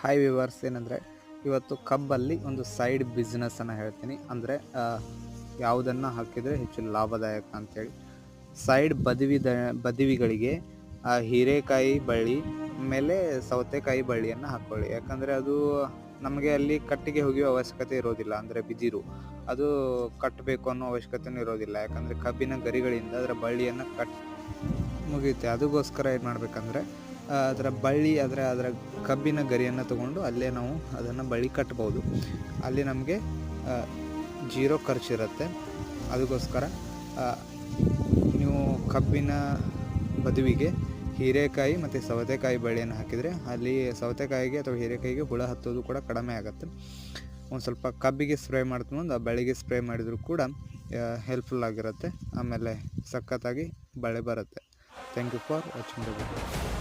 Hi viewers ಏನಂದರೆ, ಇವತ್ತು ಕಬ್ಬಲ್ಲಿ ಒಂದು ಸೈಡ್ ಬಿಸ್ನೆಸ್ಸನ್ನು ಹೇಳ್ತೀನಿ. ಅಂದರೆ ಯಾವುದನ್ನು ಹಾಕಿದರೆ ಹೆಚ್ಚು ಲಾಭದಾಯಕ ಅಂತೇಳಿ. ಸೈಡ್ ಬದಿವಿದ ಬದಿವಿಗಳಿಗೆ ಹೀರೆಕಾಯಿ ಬಳ್ಳಿ ಮೇಲೆ ಸೌತೆಕಾಯಿ ಬಳ್ಳಿಯನ್ನು ಹಾಕ್ಕೊಳ್ಳಿ ಯಾಕಂದರೆ ಅದು ನಮಗೆ ಅಲ್ಲಿ ಕಟ್ಟಿಗೆ ಹೋಗಿಯೋ ಅವಶ್ಯಕತೆ ಇರೋದಿಲ್ಲ. ಅಂದರೆ ಬಿದಿರು, ಅದು ಕಟ್ಟಬೇಕು ಅನ್ನೋ ಅವಶ್ಯಕತೆಯೂ ಇರೋದಿಲ್ಲ. ಯಾಕಂದರೆ ಕಬ್ಬಿನ ಗರಿಗಳಿಂದ ಅದರ ಬಳ್ಳಿಯನ್ನು ಕಟ್ ಮುಗಿಯುತ್ತೆ. ಅದಕ್ಕೋಸ್ಕರ ಏನು ಮಾಡಬೇಕಂದ್ರೆ ಅದರ ಬಳ್ಳಿ, ಅದರ ಅದರ ಕಬ್ಬಿನ ಗರಿಯನ್ನು ತಗೊಂಡು ಅಲ್ಲೇ ನಾವು ಅದನ್ನು ಬಳ್ಳಿ ಕಟ್ಬೋದು. ಅಲ್ಲಿ ನಮಗೆ ಜೀರೋ ಖರ್ಚಿರುತ್ತೆ ಅದಕ್ಕೋಸ್ಕರ ನೀವು ಕಬ್ಬಿನ ಬದುವಿಗೆ ಹೀರೆಕಾಯಿ ಮತ್ತು ಸೌತೆಕಾಯಿ ಬಳ್ಳಿಯನ್ನು ಹಾಕಿದರೆ ಅಲ್ಲಿ ಸೌತೆಕಾಯಿಗೆ ಅಥವಾ ಹೀರೆಕಾಯಿಗೆ ಹುಳ ಹತ್ತೋದು ಕೂಡ ಕಡಿಮೆ ಆಗುತ್ತೆ. ಒಂದು ಸ್ವಲ್ಪ ಕಬ್ಬಿಗೆ ಸ್ಪ್ರೇ ಮಾಡ್ಕೊಂಡು ಆ ಬಳ್ಳಿಗೆ ಸ್ಪ್ರೇ ಮಾಡಿದರೂ ಕೂಡ ಹೆಲ್ಪ್ಫುಲ್ ಆಗಿರುತ್ತೆ. ಆಮೇಲೆ ಸಖತ್ತಾಗಿ ಬಳೆ ಬರುತ್ತೆ. Thank you for watching the